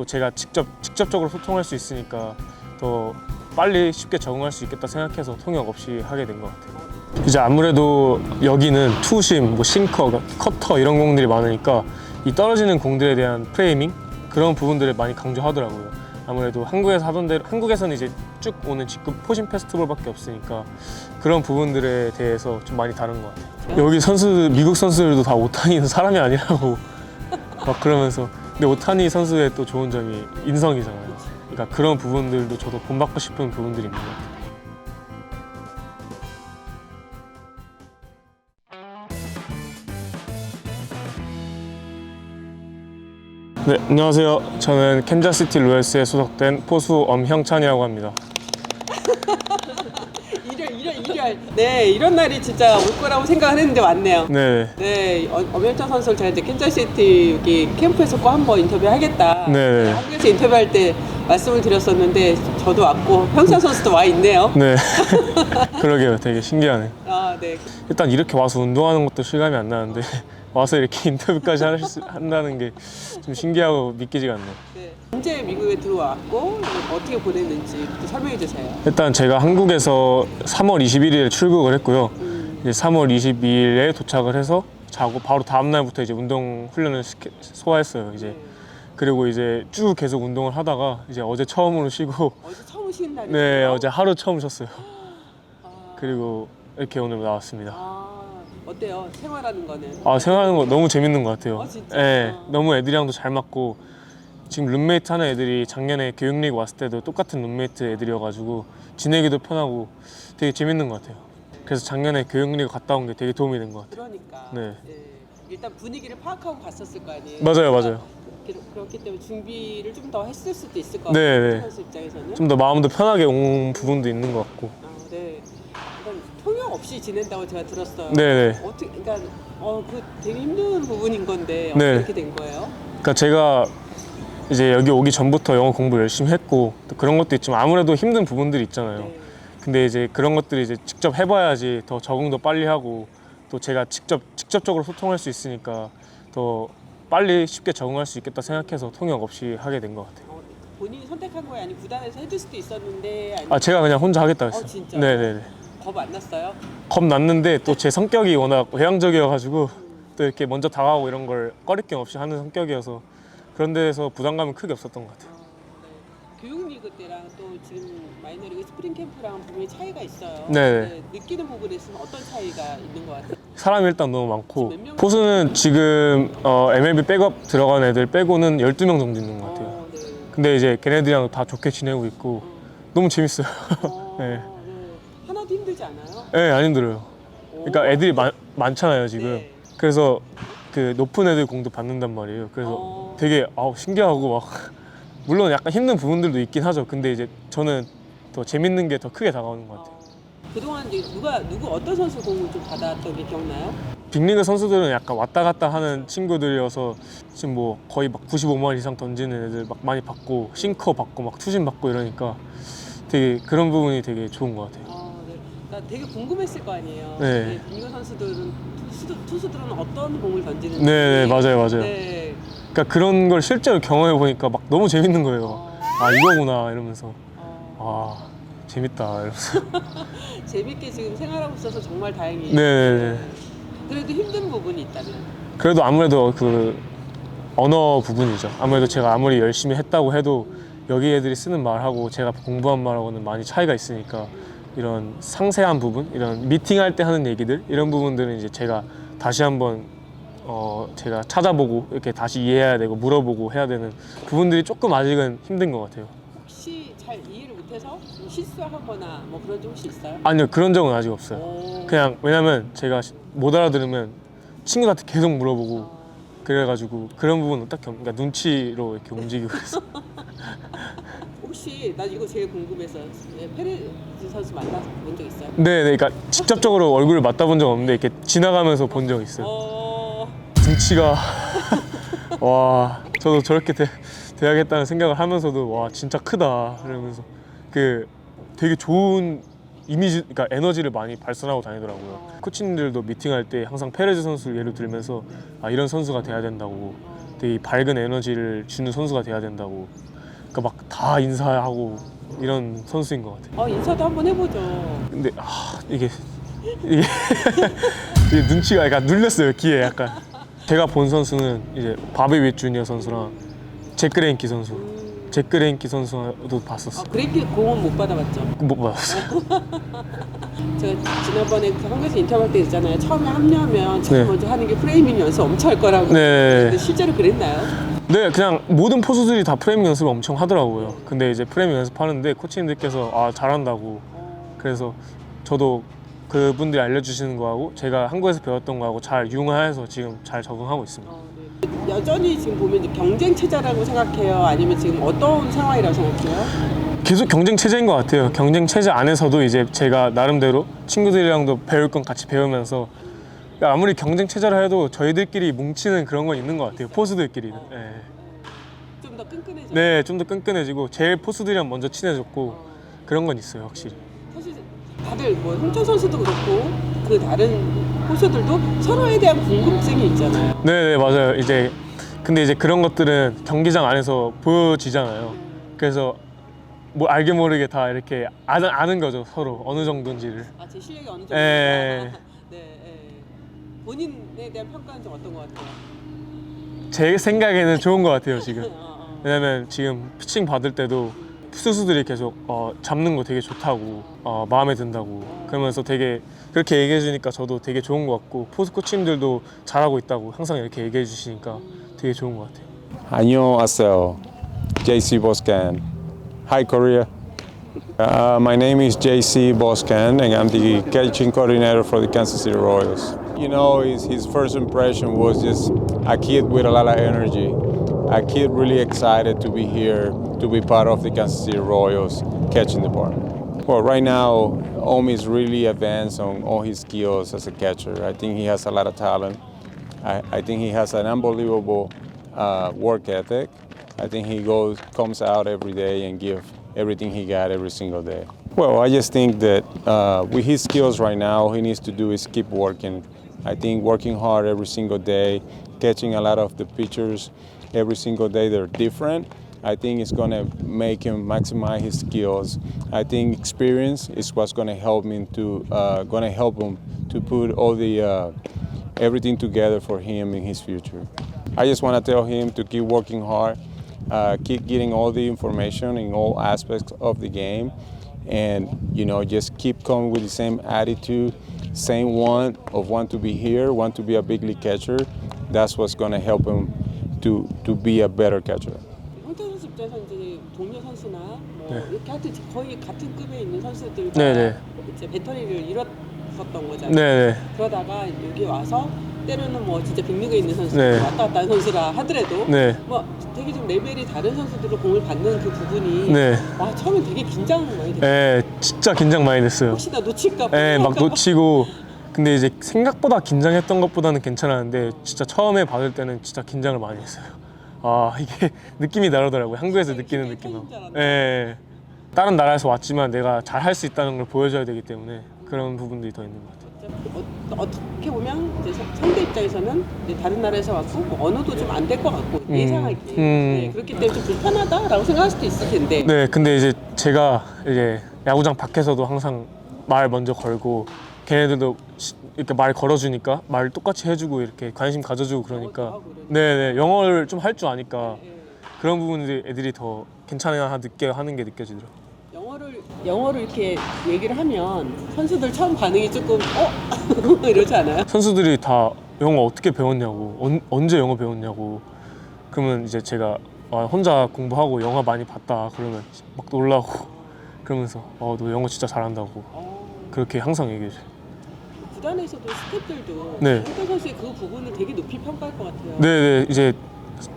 또 제가 직접 직접적으로 소통할 수 있으니까 더 빨리 쉽게 적응할 수 있겠다 생각해서 통역 없이 하게 된 것 같아요. 이제 아무래도 여기는 투심, 뭐 싱커, 커터 이런 공들이 많으니까 이 떨어지는 공들에 대한 프레이밍 그런 부분들을 많이 강조하더라고요. 아무래도 한국에서 하던 대로 한국에서는 이제 쭉 오는 직급 포심 페스티벌밖에 없으니까 그런 부분들에 대해서 좀 많이 다른 것 같아요. 여기 선수 미국 선수들도 다 오타니는 사람이 아니라고 막 그러면서 근데 오타니 선수의 또 좋은 점이 인성이잖아요. 그러니까 그런 부분들도 저도 본받고 싶은 부분들이 있는 것 같아요. 네, 안녕하세요. 저는 캔자스시티 로얄스에 소속된 포수 엄형찬이라고 합니다. 일요일, 일요일. 네, 이런 날이 진짜 올 거라고 생각을 했는데 왔네요. 네, 네, 어, 엄현찬 선수를 제가 이제 캔자시티 여기 캠프에서 꼭 한번 인터뷰 하겠다. 네. 한국에서 인터뷰할 때 말씀을 드렸었는데 저도 왔고 형찬 선수도 와 있네요. 네. 그러게요. 되게 신기하네요. 아, 네. 일단 이렇게 와서 운동하는 것도 실감이 안 나는데 와서 이렇게 인터뷰까지 할 수- 한다는 게 좀 신기하고 믿기지가 않네요. 네. 언제 미국에 들어왔고 어떻게 보냈는지 또 설명해 주세요. 일단 제가 한국에서 3월 21일에 출국을 했고요. 음, 이제 3월 22일에 도착을 해서 자고 바로 다음 날부터 이제 운동 훈련을 시켜- 소화했어요. 이제 그리고 이제 쭉 계속 운동을 하다가 이제 어제 처음으로 쉬고 어제 처음 쉬는 날이에요. 네 어제 하루 처음 쉬었어요. 아, 그리고 이렇게 오늘 나왔습니다. 아, 어때요? 생활하는 거는? 아 생활하는 거 너무 재밌는 것 같아요. 아, 진짜? 네, 아. 너무 애들이랑도 잘 맞고 지금 룸메이트 하는 애들이 작년에 교육리그 왔을 때도 똑같은 룸메이트 애들이어가지고 지내기도 편하고 되게 재밌는 것 같아요. 그래서 작년에 교육리그 갔다 온 게 되게 도움이 된 것 같아요. 그러니까. 네. 일단 분위기를 파악하고 갔었을 거 아니에요. 맞아요, 맞아요. 그- 그렇기 때문에 준비를 좀 더 했을 수도 있을 것 네, 같아요. 네. 선수 입장에서는. 좀 더 마음도 편하게 온 부분도 있는 것 같고. 아, 네. 통역 없이 지낸다고 제가 들었어요. 네네. 어떻게, 그러니까 어, 그 되게 힘든 부분인 건데 어떻게 네. 이렇게 된 거예요? 그러니까 제가 이제 여기 오기 전부터 영어 공부 열심히 했고 또 그런 것도 있지만 아무래도 힘든 부분들이 있잖아요. 네. 근데 이제 그런 것들이 이제 직접 해봐야지 더 적응도 빨리 하고 또 제가 직접 직접적으로 소통할 수 있으니까 더 빨리 쉽게 적응할 수 있겠다 생각해서 통역 없이 하게 된 것 같아요. 어, 본인이 선택한 거야 아니 구단에서 해줄 수도 있었는데 아니 아 제가 그냥 혼자 하겠다 했어요. 어, 진짜? 네네네. 겁 안 났어요? 겁 났는데 또 제 성격이 워낙 외향적이어가지고 또 이렇게 먼저 다가오고 이런 걸 꺼리낌 없이 하는 성격이어서 그런 데에서 부담감은 크게 없었던 것 같아요. 어, 네. 교육리그 때랑 또 지금 마이너리그 스프링 캠프랑 분명히 차이가 있어요. 네. 느끼는 부분에 있으면 어떤 차이가 있는 것 같아요? 사람이 일단 너무 많고 몇 명? 포수는 지금 어, MLB 백업 들어간 애들 빼고는 12명 정도 있는 것 같아요. 어, 네. 근데 이제 걔네들이랑 다 좋게 지내고 있고 너무 재밌어요. 어, 네. 네. 하나도 힘들지 않아요? 네, 안 힘들어요. 그러니까 오. 애들이 많, 많잖아요, 지금. 네. 그래서 그 높은 애들 공도 받는단 말이에요. 그래서 어. 되게 아우 신기하고 막 물론 약간 힘든 부분들도 있긴 하죠. 근데 이제 저는 더 재밌는 게 더 크게 다가오는 것 같아요. 어. 그동안 이제 누가 누구 어떤 선수 공을 좀 받았던 게 기억나요? 빅리그 선수들은 약간 왔다 갔다 하는 친구들이어서 지금 뭐 거의 막 95만 이상 던지는 애들 막 많이 받고 싱커 받고 막 투심 받고 이러니까 되게 그런 부분이 되게 좋은 것 같아요. 아, 네. 나 되게 궁금했을 거 아니에요. 네. 빅리그 선수들은 투수, 투수들은 어떤 공을 던지는지. 네, 네 맞아요, 맞아요. 네. 그러니까 그런 걸 실제로 경험해 보니까 막 너무 재밌는 거예요. 어, 아 이거구나 이러면서 어. 아 재밌다 이러면서 재밌게 지금 생활하고 있어서 정말 다행이에요. 네네네. 그래도 힘든 부분이 있다면. 그래도 아무래도 그 언어 부분이죠. 아무래도 제가 아무리 열심히 했다고 해도 여기 애들이 쓰는 말하고 제가 공부한 말하고는 많이 차이가 있으니까 이런 상세한 부분, 이런 미팅할 때 하는 얘기들 이런 부분들은 이제 제가 다시 한번 어 제가 찾아보고 이렇게 다시 이해해야 되고 물어보고 해야 되는 부분들이 조금 아직은 힘든 것 같아요. 혹시 잘 이해를 못해서 좀 실수하거나 뭐 그런 적 혹시 있어요? 아니요 그런 적은 아직 없어요. 오. 그냥 왜냐면 제가 시- 못 알아들으면 친구한테 계속 물어보고 그래가지고 그런 부분은 딱히 없, 그러니까 눈치로 이렇게 움직이고 그래서 혹시 나 이거 제일 궁금해서 네, 페레즈 선수 만나본 적 있어요? 네, 네, 그러니까 직접적으로 얼굴을 맞다본 적 없는데 이렇게 지나가면서 본 적 있어요. 어. 등치가 와 저도 저렇게 돼, 돼야겠다는 생각을 하면서도 와 진짜 크다 이러면서 그 되게 좋은 이미지, 그러니까 에너지를 많이 발산하고 다니더라고요. 코치님들도 미팅할 때 항상 페레즈 선수를 예를 들면서 아 이런 선수가 돼야 된다고 되게 밝은 에너지를 주는 선수가 돼야 된다고. 그러니까 막 다 인사하고 이런 선수인 것 같아요. 어 인사도 한번 해보죠. 근데 아 이게 이게, 이게 눈치가 약간 눌렸어요 귀에 약간. 제가 본 선수는 이제 바비 윗 주니어 선수랑 제크레인키 선수. 음, 제크레인키 선수도 아 봤었어. 그래픽 공은 못 받아봤죠. 못 봤어. 제가 지난번에 그 한국에서 인터뷰할 때 있잖아요. 처음에 합류하면 제일 네. 먼저 하는 게 프레이밍 연습 엄청 할 거라고. 네. 근데 실제로 그랬나요? 네, 그냥 모든 포수들이 다 프레밍 연습을 엄청 하더라고요. 근데 이제 프레밍 연습하는데 코치님들께서 아 잘한다고. 어, 그래서 저도 그분들이 알려주시는 거하고 제가 한국에서 배웠던 거하고 잘 융화해서 지금 잘 적응하고 있습니다. 어, 네. 여전히 지금 보면 경쟁 체제라고 생각해요. 아니면 지금 어떤 상황이라고 생각해요? 계속 경쟁 체제인 것 같아요. 경쟁 체제 안에서도 이제 제가 나름대로 친구들이랑도 배울 건 같이 배우면서 아무리 경쟁 체제라 해도 저희들끼리 뭉치는 그런 건 있는 것 같아요. 포수들끼리는. 네. 좀더 끈끈해져. 네, 좀 더 끈끈해지고 제일 포수들이랑 먼저 친해졌고 그런 건 있어요, 확실히. 사실 다들 뭐 홍천 선수도 그렇고 그 다른 포수들도 서로에 대한 궁금증이 있잖아요. 네, 네 맞아요. 이제 근데 이제 그런 것들은 경기장 안에서 보여지잖아요. 그래서 뭐 알게 모르게 다 이렇게 아는, 아는 거죠 서로 어느 정도인지를. 아제 실력이 어느 정도? 예. 네. 예. 본인에 대한 평가는 좀 어떤 것 같아요? 제 생각에는 좋은 것 같아요 지금. 어, 어. 왜냐면 지금 피칭 받을 때도 투수들이 계속 어, 잡는 거 되게 좋다고 어, 마음에 든다고 그러면서 되게 그렇게 얘기해 주니까 저도 되게 좋은 것 같고 포스 코치님들도 잘하고 있다고 항상 이렇게 얘기해 주시니까 되게 좋은 것 같아요. 안녕하세요. JC Boscan. Hi, Korea. Uh, my name is JC Boscan, and I'm the catching coordinator for the Kansas City Royals. You know, his, his first impression was just a kid with a lot of energy, a kid really excited to be here, to be part of the Kansas City Royals catching department. Well, right now, Omi is really advanced on all his skills as a catcher. I think he has a lot of talent. I, I think he has an unbelievable uh, work ethic. I think he goes comes out every day and give everything he got every single day. Well, I just think that uh, with his skills right now, he needs to do is keep working. I think working hard every single day, catching a lot of the pitchers every single day, they're different. I think it's gonna make him maximize his skills. I think experience is what's gonna help him to uh, gonna help him to put all the uh, everything together for him in his future. I just want to tell him to keep working hard, uh, keep getting all the information in all aspects of the game, and you know just keep coming with the same attitude, same want of want to be here, want to be a big league catcher. That's what's going to help him to to be a better catcher. 홍태 선수 입장에서 이제 동료 선수나 뭐 네. 이렇게 하여튼 거의 같은 급에 있는 선수들과 네, 네. 이제 배터리를 잃었었던 거잖아요. 네네. 그러다가 여기 와서 때로는 뭐 진짜 빅리그에 있는 선수 네. 왔다 갔다 하는 선수라 하더라도 네. 뭐 되게 좀 레벨이 다른 선수들로 공을 받는 그 부분이 네. 와 처음에 되게 긴장 많이 됐어요. 네, 진짜 긴장 많이 됐어요. 혹시 나 놓칠까 봐. 네, 막 놓치고 근데 이제 생각보다 긴장했던 것보다는 괜찮았는데 진짜 처음에 받을 때는 진짜 긴장을 많이 했어요. 아 이게 느낌이 다르더라고요. 한국에서 느끼는 느낌하고. 알았나? 네. 다른 나라에서 왔지만 내가 잘 할 수 있다는 걸 보여줘야 되기 때문에 그런 부분들이 더 있는 것 같아요. 어, 어떻게 보면 이제 서- 상대 입장에서는 이제 다른 나라에서 왔고 뭐 언어도 좀 안 될 것 같고 음. 예상하기 음. 네, 그렇기 때문에 좀 불편하다라고 생각할 수도 있을 텐데 네, 근데 이제 제가 이제 야구장 밖에서도 항상 말 먼저 걸고 걔네들도 시- 이렇게 말 걸어주니까 말 똑같이 해주고 이렇게 관심 가져주고 그러니까. 네네 영어를 좀 할 줄 아니까 예. 그런 부분들이 애들이 더 괜찮아 늦게 하는 게 느껴지더라고요. 영어를 이렇게 얘기를 하면 선수들 처음 반응이 조금 어 이러지 않아요? 선수들이 다 영어 어떻게 배웠냐고 언, 언제 영어 배웠냐고 그러면 이제 제가 아, 혼자 공부하고 영화 많이 봤다 그러면 막 놀라고 그러면서 어, 너 영어 진짜 잘한다고 어, 그렇게 항상 얘기해 줘요. 구단에서도 스태프들도 네. 홍태 선수의 그 부분을 되게 높이 평가할 것 같아요. 네네 이제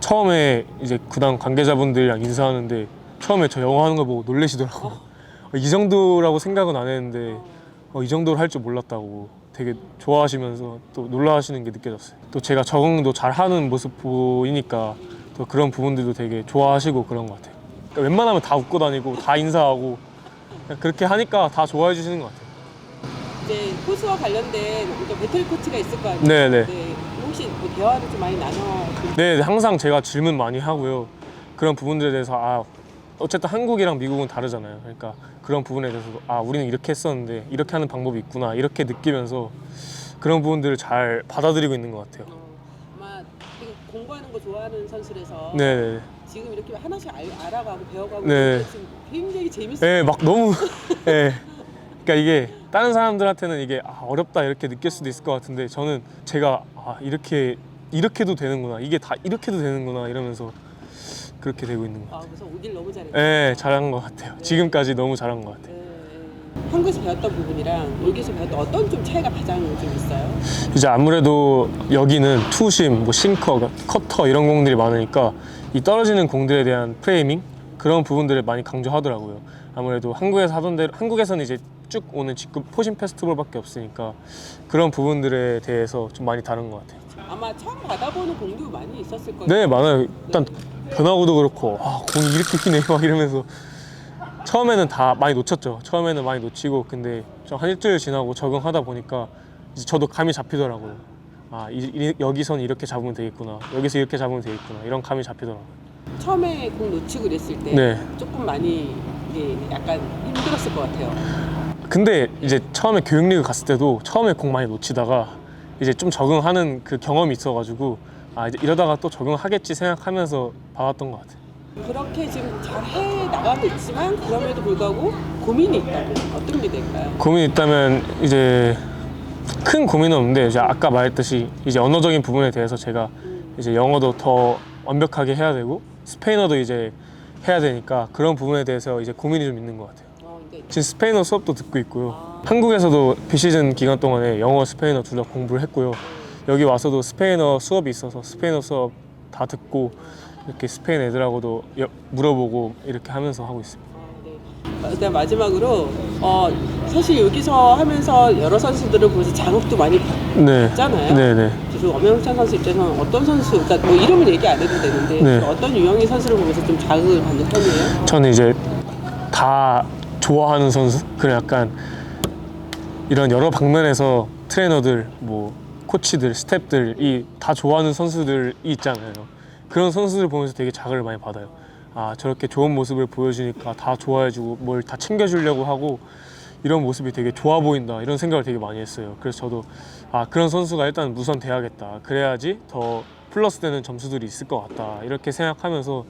처음에 이제 구단 관계자분들이랑 인사하는데 처음에 저 영어 하는 거 보고 놀래시더라고. 어, 이 정도라고 생각은 안 했는데 어, 이 정도로 할 줄 몰랐다고 되게 좋아하시면서 또 놀라하시는 게 느껴졌어요. 또 제가 적응도 잘 하는 모습 보이니까 또 그런 부분들도 되게 좋아하시고 그런 것 같아요. 그러니까 웬만하면 다 웃고 다니고 다 인사하고 그렇게 하니까 다 좋아해 주시는 것 같아요. 이제 포수와 관련된 어떤 배터리 코치가 있을 거 아니에요. 네네. 네. 홍태 혹시 뭐 대화를 좀 많이 나눠 좀 네, 항상 제가 질문 많이 하고요. 그런 부분들에 대해서 아 어쨌든 한국이랑 미국은 다르잖아요. 그러니까 그런 부분에 대해서 아 우리는 이렇게 했었는데 이렇게 하는 방법이 있구나 이렇게 느끼면서 그런 부분들을 잘 받아들이고 있는 것 같아요. 어, 아마 되게 공부하는 거 좋아하는 선수라서 네, 네, 지금 이렇게 하나씩 알, 알아가고 배워가고 네. 지금 굉장히 재밌어요. 네, 막 너무 네. 그러니까 이게 다른 사람들한테는 이게 아, 어렵다 이렇게 느낄 수도 있을 것 같은데 저는 제가 아 이렇게 이렇게도 되는구나 이게 다 이렇게도 되는구나 이러면서 그렇게 되고 있는 것 같아요. 아, 그래서 오길 너무 잘했어요. 네, 잘한 것 같아요. 지금까지 너무 잘한 것 같아요. 네, 네. 한국에서 배웠던 부분이랑 여기서 배웠던 어떤 좀 차이가 가장 좀 있어요? 이제 아무래도 여기는 투심, 뭐 싱커, 커터 이런 공들이 많으니까 이 떨어지는 공들에 대한 프레이밍 그런 부분들을 많이 강조하더라고요. 아무래도 한국에서 하던 대로 한국에서는 이제 쭉 오는 직구 포심 페스티벌밖에 없으니까 그런 부분들에 대해서 좀 많이 다른 것 같아요. 아마 처음 받아보는 공도 많이 있었을 거예요. 네, 많아요. 일단 변화구도 그렇고 아 공이 이렇게 휘네 막 이러면서 처음에는 다 많이 놓쳤죠. 처음에는 많이 놓치고 근데 좀한 일주일 지나고 적응하다 보니까 이제 저도 감이 잡히더라고요. 아 이, 이- 여기선 이렇게 잡으면 되겠구나. 여기서 이렇게 잡으면 되겠구나. 이런 감이 잡히더라고요. 처음에 공 놓치고 그랬을 때 네. 조금 많이 이게 약간 힘들었을 것 같아요. 근데 이제 처음에 교육리그 갔을 때도 처음에 공 많이 놓치다가 이제 좀 적응하는 그 경험이 있어가지고 아 이제 이러다가 또 적응하겠지 생각하면서 받았던 것 같아요. 그렇게 지금 잘 해 나가고 있지만 그럼에도 불구하고 고민이 있다면 어떤 게 될까요? 고민이 있다면 이제 큰 고민은 없는데 이제 아까 말했듯이 이제 언어적인 부분에 대해서 제가 이제 영어도 더 완벽하게 해야 되고 스페인어도 이제 해야 되니까 그런 부분에 대해서 이제 고민이 좀 있는 것 같아요. 어, 근데 지금 스페인어 수업도 듣고 있고요. 아. 한국에서도 비시즌 기간 동안에 영어, 스페인어 둘 다 공부를 했고요. 여기 와서도 스페인어 수업이 있어서 스페인어 수업 다 듣고 이렇게 스페인 애들하고도 여- 물어보고 이렇게 하면서 하고 있습니다. 어, 네. 일단 마지막으로 어, 사실 여기서 하면서 여러 선수들을 보면서 자극도 많이 네. 받잖아요. 네 네. 그래서 엄영찬 선수 입장에서는 어떤 선수, 그러니까 뭐 이름은 얘기 안 해도 되는데 네. 어떤 유형의 선수를 보면서 좀 자극을 받는 편이에요? 저는 이제 다 좋아하는 선수 그런 약간 이런 여러 방면에서 트레이너들 뭐 코치들 스탭들이 다 좋아하는 선수들이 있잖아요. 그런 선수들 보면서 되게 자극을 많이 받아요. 아 저렇게 좋은 모습을 보여주니까 다 좋아해주고 뭘 다 챙겨주려고 하고 이런 모습이 되게 좋아 보인다 이런 생각을 되게 많이 했어요. 그래서 저도 아 그런 선수가 일단 우선 돼야겠다. 그래야지 더 플러스 되는 점수들이 있을 것 같다. 이렇게 생각하면서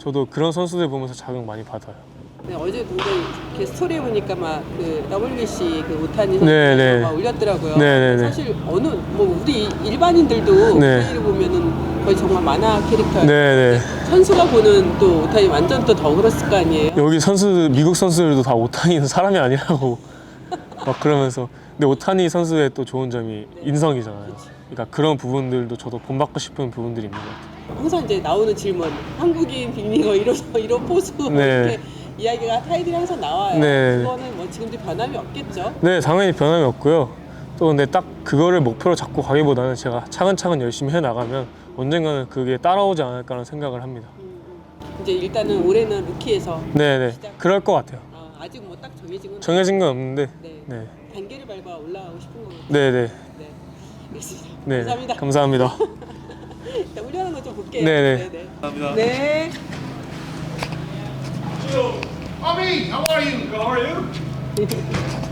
저도 그런 선수들 보면서 자극 많이 받아요. 네, 어제 근데 이렇게 스토리 보니까 막 그 WBC 그 오타니 선수 네, 네. 막 올렸더라고요. 네, 네, 네. 사실 어느 뭐 우리 일반인들도 네. 오타니를 보면은 거의 정말 만화 캐릭터예요. 네네. 선수가 보는 또 오타니 완전 또 더 그랬을 거 아니에요? 여기 선수 미국 선수들도 다 오타니는 사람이 아니라고 막 그러면서 근데 오타니 선수의 또 좋은 점이 인성이잖아요. 그러니까 그런 부분들도 저도 본받고 싶은 부분들이 있는 것 같아요. 항상 이제 나오는 질문 한국인 빅리거 이런 이런 포수 네. 이렇게 이야기가 타이틀이 항상 나와요. 네. 그거는 뭐 지금도 변함이 없겠죠. 네, 당연히 변함이 없고요. 또 근데 딱 그거를 목표로 잡고 가기보다는 제가 차근차근 열심히 해 나가면 언젠가는 그게 따라오지 않을까라는 생각을 합니다. 이제 일단은 올해는 루키에서 네 네. 그럴 것 같아요. 아, 아직 뭐 딱 정해진 건 정해진 건 없는데. 네. 네. 단계를 밟아 올라가고 싶은 거예요. 네 네. 네. 알겠습니다. 네. 감사합니다. 감사합니다. 일단 훈련하는 거좀 볼게요. 네네. 네 네. 감사합니다. 네. Ami, how are you? How are you?